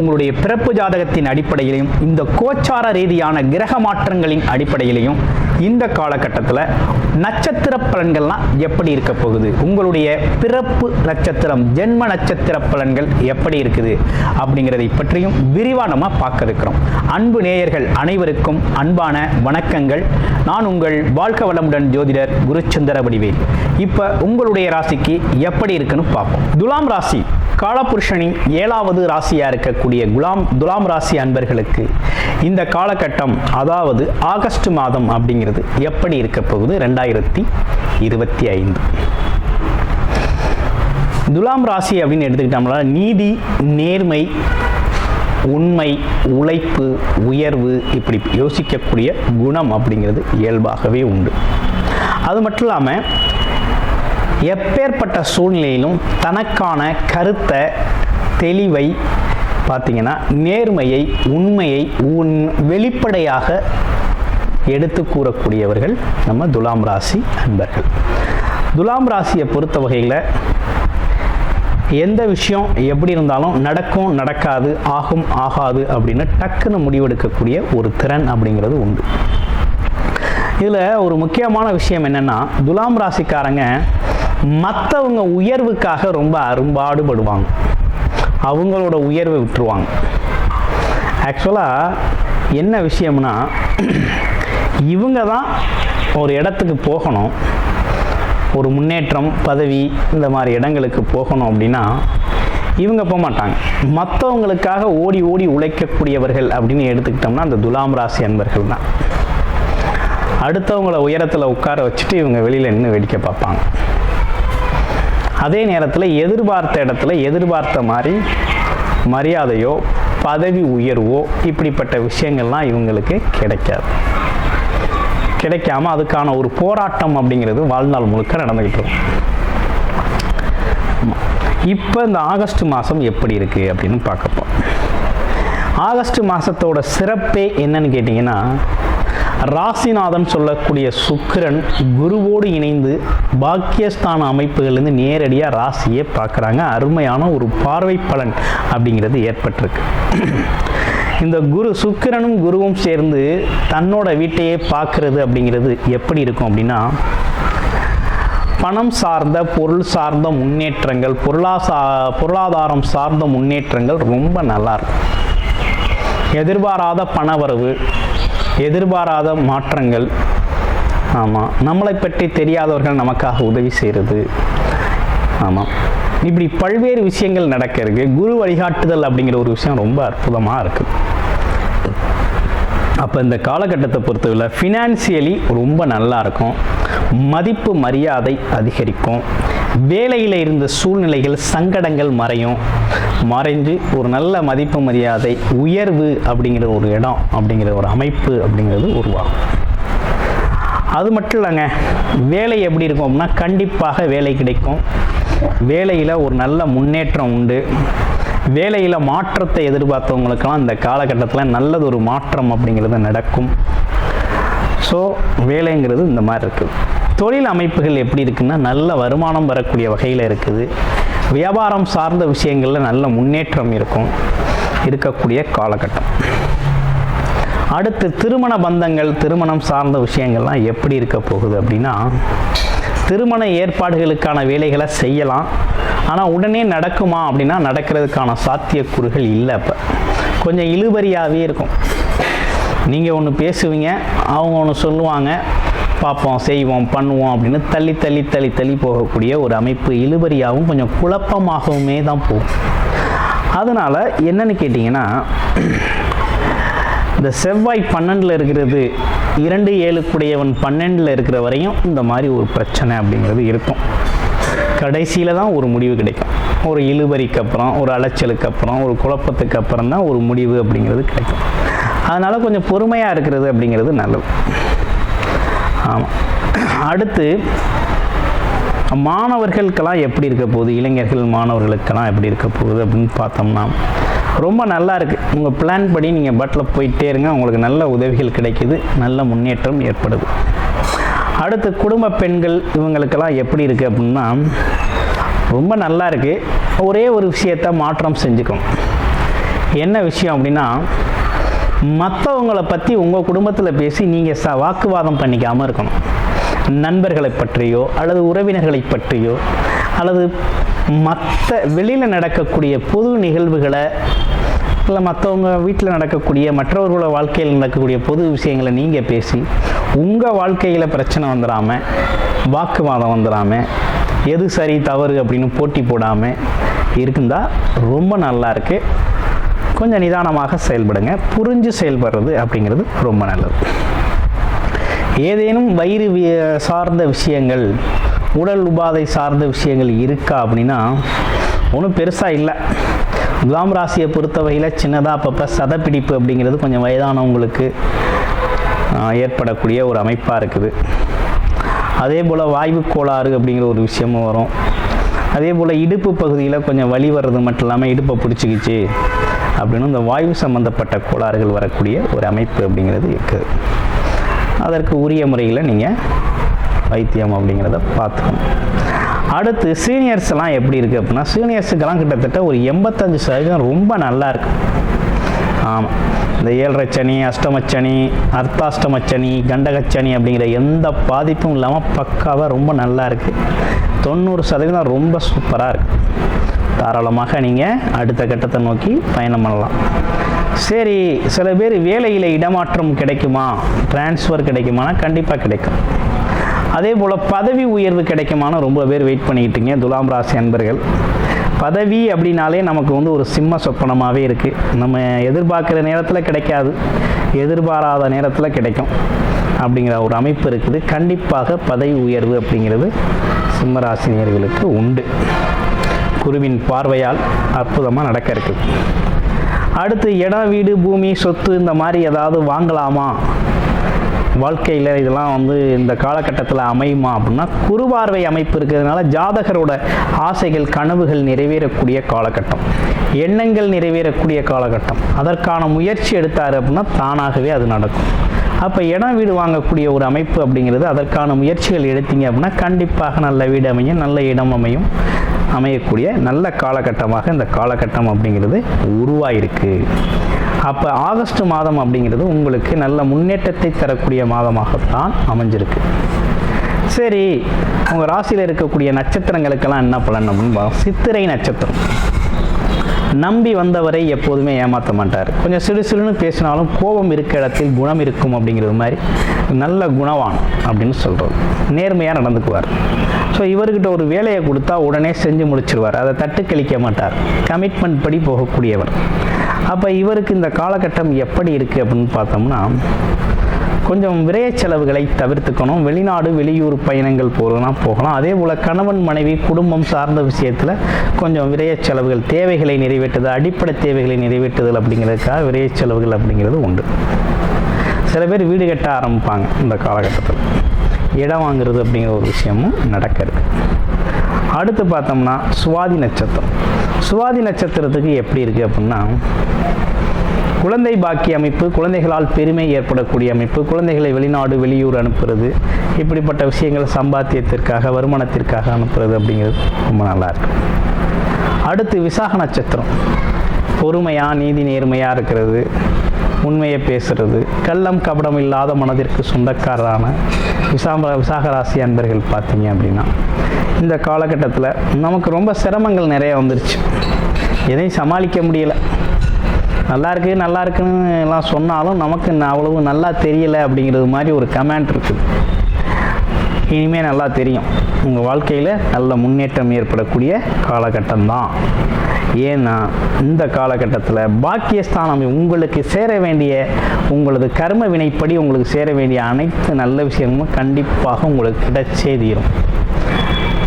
உங்களுடைய பிறப்பு ஜாதகத்தின் அடிப்படையிலையும் இந்த கோச்சார ரீதியான கிரக மாற்றங்களின் அடிப்படையிலையும் இந்த காலகட்டத்தில் நட்சத்திர பலன்கள்லாம் எப்படி இருக்க போகுது? உங்களுடைய பிறப்பு நட்சத்திரம் ஜென்ம நட்சத்திர பலன்கள் எப்படி இருக்குது? அப்படிங்கிறதை பற்றியும் விரிவாக நம்ம பார்க்க இருக்கிறோம். அன்பு நேயர்கள் அனைவருக்கும் அன்பான வணக்கங்கள். நான் உங்கள் வாழ்க வளமுடன் ஜோதிடர் குருச்சந்திர வடிவேல். இப்போ உங்களுடைய ராசிக்கு எப்படி இருக்குன்னு பார்ப்போம். துலாம் ராசி காலபுருஷனின் ஏழாவது ராசியாக இருக்கக்கூடிய குலாம் துலாம் ராசி அன்பர்களுக்கு இந்த காலகட்டம் அதாவது ஆகஸ்ட் மாதம் அப்படிங்கிறது எப்படி இருக்க போகுது? ரெண்டாயிரத்தி இருபத்தி ஐந்து. துலாம் ராசி அப்படின்னு எடுத்துக்கிட்டோம்னா நீதி நேர்மை உண்மை உழைப்பு உயர்வு இப்படி யோசிக்கக்கூடிய குணம் அப்படிங்கிறது இயல்பாகவே உண்டு. அது மட்டும் இல்லாமல் எப்பேற்பட்ட சூழ்நிலையிலும் தனக்கான கருத்தை தெளிவை பார்த்தீங்கன்னா நேர்மையை உண்மையை உன் வெளிப்படையாக எடுத்து கூறக்கூடியவர்கள் நம்ம துலாம் ராசி அன்பர்கள். துலாம் ராசியை பொறுத்த வகையில் எந்த விஷயம் எப்படி இருந்தாலும் நடக்கும் நடக்காது ஆகும் ஆகாது அப்படின்னு டக்குன்னு முடிவெடுக்கக்கூடிய ஒரு திறன் அப்படிங்கிறது உண்டு. இதில் ஒரு முக்கியமான விஷயம் என்னென்னா துலாம் ராசிக்காரங்க மற்றவங்க உயர்வுக்காக ரொம்ப அரும்பாடுபடுவாங்க. அவங்களோட உயர்வை விட்டுருவாங்க. ஆக்சுவலாக என்ன விஷயம்னா இவங்க தான் ஒரு இடத்துக்கு போகணும். ஒரு முன்னேற்றம் பதவி இந்த மாதிரி இடங்களுக்கு போகணும் அப்படின்னா இவங்க போக மாட்டாங்க. மற்றவங்களுக்காக ஓடி ஓடி உழைக்கக்கூடியவர்கள் அப்படின்னு எடுத்துக்கிட்டோம்னா அந்த துலாம் ராசி அன்பர்கள் தான். அடுத்தவங்கள உயரத்தில் உட்கார வச்சுட்டு இவங்க வெளியில் நின்று வேடிக்கை பார்ப்பாங்க. அதே நேரத்தில் எதிர்பார்த்த இடத்துல எதிர்பார்த்த மாதிரி மரியாதையோ பதவி உயர்வோ இப்படிப்பட்ட விஷயங்கள்லாம் இவங்களுக்கு கிடைக்காது. கிடைக்காம அதுக்கான ஒரு போராட்டம் அப்படிங்கிறது வாழ்நாள் முழுக்க நடந்துகிட்டு இருக்கும் இப்போ இந்த ஆகஸ்ட் மாதம் எப்படி இருக்குது அப்படின்னு பார்க்கப்போம் ஆகஸ்ட் மாதத்தோட சிறப்பே என்னன்னு கேட்டிங்கன்னா ராசிநாதன் சொல்லக்கூடிய சுக்கிரன் குருவோடு இணைந்து பாக்கியஸ்தான அமைப்புகள்லேருந்து நேரடியாக ராசியை பார்க்குறாங்க. அருமையான ஒரு பார்வை பலன் அப்படிங்கிறது ஏற்பட்டிருக்கு. இந்த குரு சுக்கிரனும் குருவும் சேர்ந்து தன்னோட வீட்டையே பார்க்கறது அப்படிங்கிறது எப்படி இருக்கும் அப்படின்னா பணம் சார்ந்த பொருள் சார்ந்த முன்னேற்றங்கள் பொருளாசா பொருளாதாரம் சார்ந்த முன்னேற்றங்கள் ரொம்ப நல்லா இருக்கும். எதிர்பாராத பணவரவு எதிர்பாராத மாற்றங்கள் ஆமாம் நம்மளை பற்றி தெரியாதவர்கள் நமக்காக உதவி செய்கிறது ஆமாம் இப்படி பல்வேறு விஷயங்கள் நடக்க இருக்கு குரு வழிகாட்டுதல் அப்படிங்கிற ஒரு விஷயம் ரொம்ப அற்புதமாக இருக்குது அப்போ இந்த காலகட்டத்தை பொறுத்தவரை ஃபினான்சியலி ரொம்ப நல்லா இருக்கும். மதிப்பு மரியாதை அதிகரிக்கும். வேலையில் இருந்த சூழ்நிலைகள் சங்கடங்கள் மறையும். மறைஞ்சு ஒரு நல்ல மதிப்பு மரியாதை உயர்வு அப்படிங்கிற ஒரு இடம் அப்படிங்கிற ஒரு அமைப்பு அப்படிங்கிறது உருவாகும். அது மட்டும் இல்லைங்க வேலை எப்படி இருக்கும் அப்படின்னா கண்டிப்பாக வேலை கிடைக்கும். வேலையில் ஒரு நல்ல முன்னேற்றம் உண்டு. வேலையில் மாற்றத்தை எதிர்பார்த்தவங்களுக்கெல்லாம் இந்த காலகட்டத்தில் நல்லது ஒரு மாற்றம் அப்படிங்கிறது நடக்கும். ஸோ வேலைங்கிறது இந்த மாதிரி இருக்குது தொழில் அமைப்புகள் எப்படி இருக்குன்னா நல்ல வருமானம் வரக்கூடிய வகையில் இருக்குது. வியாபாரம் சார்ந்த விஷயங்களில் நல்ல முன்னேற்றம் இருக்கும். இருக்கக்கூடிய காலகட்டம். அடுத்து திருமண பந்தங்கள் திருமணம் சார்ந்த விஷயங்கள்லாம் எப்படி இருக்க போகுது அப்படின்னா திருமண ஏற்பாடுகளுக்கான வேலைகளை செய்யலாம். ஆனால் உடனே நடக்குமா அப்படின்னா நடக்கிறதுக்கான சாத்தியக்கூறுகள் இல்லை அப்போ. கொஞ்சம் இழுபறியாகவே இருக்கும். நீங்கள் ஒன்று பேசுவீங்க அவங்க ஒன்று சொல்லுவாங்க பார்ப்போம் செய்வோம் பண்ணுவோம் அப்படின்னு தள்ளி தள்ளி தள்ளி தள்ளி போகக்கூடிய ஒரு அமைப்பு இழுபறியாகவும் கொஞ்சம் குழப்பமாகவுமே தான் போகும். அதனால் என்னன்னு கேட்டிங்கன்னா இந்த செவ்வாய் பன்னெண்டில் இருக்கிறது இரண்டு ஏழுக்குடையவன் பன்னெண்டில் இருக்கிற வரையும் இந்த மாதிரி ஒரு பிரச்சனை அப்படிங்கிறது இருக்கும். கடைசியில் தான் ஒரு முடிவு கிடைக்கும். ஒரு இழுபறிக்கு அப்புறம் ஒரு அலைச்சலுக்கு அப்புறம் ஒரு குழப்பத்துக்கு அப்புறம் தான் ஒரு முடிவு அப்படிங்கிறது கிடைக்கும். அதனால் கொஞ்சம் பொறுமையாக இருக்கிறது அப்படிங்கிறது நல்லது. ஆமாம் அடுத்து மாணவர்களுக்கெல்லாம் எப்படி இருக்க போகுது? இளைஞர்கள் மாணவர்களுக்கெல்லாம் எப்படி இருக்க போகுது அப்படின்னு பார்த்தோம்னா ரொம்ப நல்லா இருக்குது உங்கள் பிளான் படி நீங்கள் பட்டில் போயிட்டே இருங்க. உங்களுக்கு நல்ல உதவிகள் கிடைக்குது. நல்ல முன்னேற்றம் ஏற்படுது. அடுத்து குடும்ப பெண்கள் இவங்களுக்கெல்லாம் எப்படி இருக்குது அப்படின்னா ரொம்ப நல்லா இருக்குது ஒரே ஒரு விஷயத்தை மாற்றம் செஞ்சுக்கணும் என்ன விஷயம் அப்படின்னா மற்றவங்களை பற்றி உங்கள் குடும்பத்தில் பேசி நீங்கள் ச வாக்குவாதம் பண்ணிக்காமல் இருக்கணும். நண்பர்களை பற்றியோ அல்லது உறவினர்களை பற்றியோ அல்லது மற்ற வெளியில் நடக்கக்கூடிய பொது நிகழ்வுகளை இல்லை மற்றவங்க வீட்டில் நடக்கக்கூடிய மற்றவர்களோட வாழ்க்கையில் நடக்கக்கூடிய பொது விஷயங்களை நீங்கள் பேசி உங்கள் வாழ்க்கையில் பிரச்சனை வந்துடாமல் வாக்குவாதம் வந்துடாமல் எது சரி தவறு அப்படின்னு போட்டி போடாமல் இருந்தால் ரொம்ப நல்லா இருக்குது கொஞ்சம் நிதானமாக செயல்படுங்க. புரிஞ்சு செயல்படுறது அப்படிங்கிறது ரொம்ப நல்லது. ஏதேனும் வயிறு வி- சார்ந்த விஷயங்கள் உடல் உபாதை சார்ந்த விஷயங்கள் இருக்கா அப்படின்னா ஒன்றும் பெருசாக இல்லை. துலாம் ராசியை பொறுத்த வகையில் சின்னதாக அப்பப்போ சதப்பிடிப்பு அப்படிங்கிறது கொஞ்சம் வயதானவங்களுக்கு ஏற்படக்கூடிய ஒரு அமைப்பாக இருக்குது. அதே போல் வாய்வு கோளாறு அப்படிங்கிற ஒரு விஷயமும் வரும். அதே போல் இடுப்பு பகுதியில் கொஞ்சம் வலி வர்றது மட்டும் இல்லாமல் இடுப்பை பிடிச்சிக்கிச்சு அப்படின்னு இந்த வாய்வு சம்பந்தப்பட்ட கோளாறுகள் வரக்கூடிய ஒரு அமைப்பு அப்படிங்கிறது இருக்குது அதற்கு உரிய முறையில் நீங்கள் வைத்தியம் அப்படிங்கிறத பார்த்துக்கணும். அடுத்து சீனியர்ஸ்லாம் எப்படி இருக்குது அப்படின்னா சீனியர்ஸுக்கெல்லாம் கிட்டத்தட்ட ஒரு எண்பத்தஞ்சு சதவீதம் ரொம்ப நல்லா இருக்கு. ஆமாம் இந்த ஏழரை சனி அஷ்டமச்சனி அர்த்தாஷ்டமச்சனி கண்டகச்சனி அப்படிங்கிற எந்த பாதிப்பும் இல்லாமல் பக்காவாக ரொம்ப நல்லா இருக்குது தொண்ணூறு சதவீதம் ரொம்ப சூப்பராக இருக்குது தாராளமாக நீங்கள் அடுத்த கட்டத்தை நோக்கி பயணம் பண்ணலாம். சரி சில பேர் வேலையில் இடமாற்றம் கிடைக்குமா? டிரான்ஸ்ஃபர் கிடைக்குமானா கண்டிப்பாக கிடைக்கும். அதே போல் பதவி உயர்வு கிடைக்குமான்னு ரொம்ப பேர் வெயிட் பண்ணிக்கிட்டீங்க துலாம் ராசி அன்பர்கள். பதவி அப்படின்னாலே நமக்கு வந்து ஒரு சிம்ம சொப்பனமாகவே இருக்குது நம்ம எதிர்பார்க்குற நேரத்தில் கிடைக்காது எதிர்பாராத நேரத்தில் கிடைக்கும் அப்படிங்கிற ஒரு அமைப்பு இருக்குது. கண்டிப்பாக பதவி உயர்வு அப்படிங்கிறது சிம்மராசினியர்களுக்கு உண்டு. குருவின் பார்வையால் அற்புதமாக நடக்க இருக்குது. அடுத்து இடம் வீடு பூமி சொத்து இந்த மாதிரி ஏதாவது வாங்கலாமா? வாழ்க்கையில் இதெல்லாம் வந்து இந்த காலகட்டத்தில் அமையுமா அப்படின்னா குறுபார்வை அமைப்பு இருக்கிறதுனால ஜாதகரோட ஆசைகள் கனவுகள் நிறைவேறக்கூடிய காலகட்டம். எண்ணங்கள் நிறைவேறக்கூடிய காலகட்டம். அதற்கான முயற்சி எடுத்தார் அப்படின்னா தானாகவே அது நடக்கும். அப்போ இடம் வீடு வாங்கக்கூடிய ஒரு அமைப்பு அப்படிங்கிறது அதற்கான முயற்சிகள் எடுத்தீங்க அப்படின்னா கண்டிப்பாக நல்ல வீடு அமையும் நல்ல இடம் அமையும் அமையக்கூடிய நல்ல காலகட்டமாக இந்த காலகட்டம் அப்படிங்கிறது உருவாயிருக்கு. அப்போ ஆகஸ்ட் மாதம் அப்படிங்கிறது உங்களுக்கு நல்ல முன்னேற்றத்தை தரக்கூடிய மாதமாகத்தான் அமைஞ்சிருக்கு. சரி உங்கள் ராசியில் இருக்கக்கூடிய நட்சத்திரங்களுக்கெல்லாம் என்ன பலன் அப்படின்னு சித்திரை நட்சத்திரம். நம்பி வந்தவரை எப்போதுமே ஏமாற்ற மாட்டார். கொஞ்சம் சிறு சிறுன்னு பேசினாலும் கோபம் இருக்க இடத்தில் குணம் இருக்கும் அப்படிங்கிறது மாதிரி நல்ல குணவான் அப்படின்னு சொல்கிறோம் நேர்மையாக நடந்துக்குவார். ஸோ இவர்கிட்ட ஒரு வேலையை கொடுத்தா உடனே செஞ்சு முடிச்சிருவார். அதை தட்டு கழிக்க மாட்டார். கமிட்மெண்ட் படி போகக்கூடியவர். அப்போ இவருக்கு இந்த காலகட்டம் எப்படி இருக்குது அப்படின்னு பார்த்தோம்னா கொஞ்சம் விரைய செலவுகளை தவிர்த்துக்கணும். வெளிநாடு வெளியூர் பயணங்கள் போகலாம் போகலாம். அதே போல் கணவன் மனைவி குடும்பம் சார்ந்த விஷயத்தில் கொஞ்சம் விரைய செலவுகள் தேவைகளை நிறைவேற்றுதல் அடிப்படை தேவைகளை நிறைவேற்றுதல் அப்படிங்கிறதுக்காக விரைய செலவுகள் அப்படிங்கிறது உண்டு. சில பேர் வீடு கட்ட ஆரம்பிப்பாங்க இந்த காலகட்டத்தில். இடம் வாங்குறது அப்படிங்கிற ஒரு விஷயமும் நடக்கிறது அடுத்து பார்த்தோம்னா சுவாதி நட்சத்திரம். சுவாதி நட்சத்திரத்துக்கு எப்படி இருக்குது அப்படின்னா குழந்தை பாக்கிய அமைப்பு குழந்தைகளால் பெருமை ஏற்படக்கூடிய அமைப்பு குழந்தைகளை வெளிநாடு வெளியூர் அனுப்புறது இப்படிப்பட்ட விஷயங்கள் சம்பாத்தியத்திற்காக வருமானத்திற்காக அனுப்புறது அப்படிங்கிறது ரொம்ப நல்லா இருக்கு. அடுத்து விசாக நட்சத்திரம். பொறுமையாக நீதி நேர்மையாக இருக்கிறது உண்மையை பேசுறது கள்ளம் கபடம் இல்லாத மனதிற்கு சொந்தக்காரரான விசாம விசாக ராசி அன்பர்கள் பார்த்தீங்க அப்படின்னா இந்த காலகட்டத்தில் நமக்கு ரொம்ப சிரமங்கள் நிறைய வந்துருச்சு. எதையும் சமாளிக்க முடியலை. நல்லா இருக்கு நல்லா இருக்குன்னு எல்லாம் சொன்னாலும் நமக்கு அவ்வளவு நல்லா தெரியலை அப்படிங்கிறது மாதிரி ஒரு கமெண்ட் இருக்குது இனிமேல் நல்லா தெரியும். உங்கள் வாழ்க்கையில் நல்ல முன்னேற்றம் ஏற்படக்கூடிய காலகட்டம்தான். ஏன்னா இந்த காலகட்டத்தில் பாக்கியஸ்தானம் உங்களுக்கு சேர வேண்டிய உங்களது கர்ம வினைப்படி உங்களுக்கு சேர வேண்டிய அனைத்து நல்ல விஷயமும் கண்டிப்பாக உங்களுக்கு கிடைச்சே தீரும்.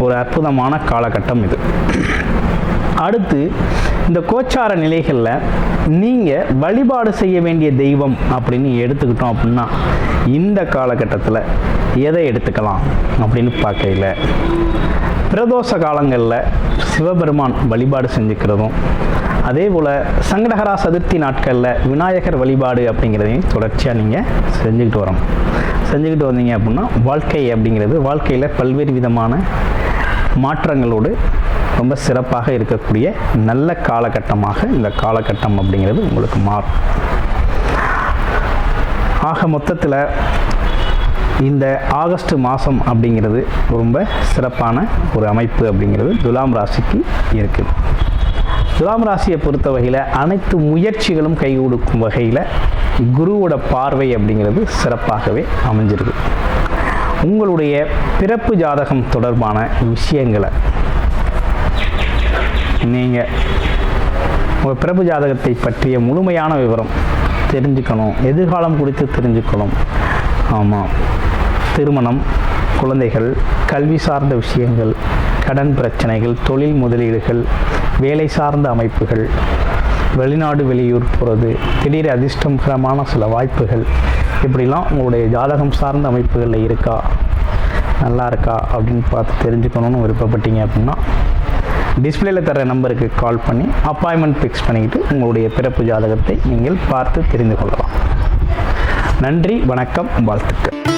ஒரு அற்புதமான காலகட்டம் இது. அடுத்து இந்த கோச்சார நிலைகளில் நீங்கள் வழிபாடு செய்ய வேண்டிய தெய்வம் அப்படின்னு எடுத்துக்கிட்டோம் அப்படின்னா இந்த காலகட்டத்தில் எதை எடுத்துக்கலாம் அப்படின்னு பார்க்கையில் பிரதோஷ காலங்களில் சிவபெருமான் வழிபாடு செஞ்சுக்கிறதும் அதே போல் சங்கடகரா சதுர்த்தி நாட்களில் விநாயகர் வழிபாடு அப்படிங்கிறதையும் தொடர்ச்சியாக நீங்கள் செஞ்சுக்கிட்டு வரோம். செஞ்சுக்கிட்டு வந்தீங்க அப்படின்னா வாழ்க்கை அப்படிங்கிறது வாழ்க்கையில் பல்வேறு விதமான மாற்றங்களோடு ரொம்ப சிறப்பாக இருக்கக்கூடிய நல்ல காலகட்டமாக இந்த காலகட்டம் அப்படிங்கிறது உங்களுக்கு மாறும். ஆக மொத்தத்தில் இந்த ஆகஸ்ட் மாதம் அப்படிங்கிறது ரொம்ப சிறப்பான ஒரு அமைப்பு அப்படிங்கிறது துலாம் ராசிக்கு இருக்குது. துலாம் ராசியை பொறுத்த வகையில் அனைத்து முயற்சிகளும் கை கொடுக்கும் வகையில் குருவோட பார்வை அப்படிங்கிறது சிறப்பாகவே அமைஞ்சிருக்கு. உங்களுடைய பிறப்பு ஜாதகம் தொடர்பான விஷயங்களை நீங்கள் உங்கள் பிறப்பு ஜாதகத்தை பற்றிய முழுமையான விவரம் தெரிஞ்சுக்கணும். எதிர்காலம் குறித்து தெரிஞ்சுக்கணும். ஆமாம் திருமணம் குழந்தைகள் கல்வி சார்ந்த விஷயங்கள் கடன் பிரச்சனைகள் தொழில் முதலீடுகள் வேலை சார்ந்த அமைப்புகள் வெளிநாடு வெளியூர் போகிறது திடீர் அதிர்ஷ்டகரமான சில வாய்ப்புகள். இப்படிலாம் உங்களுடைய ஜாதகம் சார்ந்த அமைப்புகளில் இருக்கா? நல்லா இருக்கா? அப்படின்னு பார்த்து தெரிஞ்சுக்கணும்னு விருப்பப்பட்டீங்க அப்படின்னா டிஸ்பிளேல தர நம்பருக்கு கால் பண்ணி அப்பாயின்மெண்ட் ஃபிக்ஸ் பண்ணிக்கிட்டு உங்களுடைய பிறப்பு ஜாதகத்தை நீங்கள் பார்த்து தெரிந்து கொள்ளலாம். நன்றி வணக்கம் வாழ்த்துக்கள்.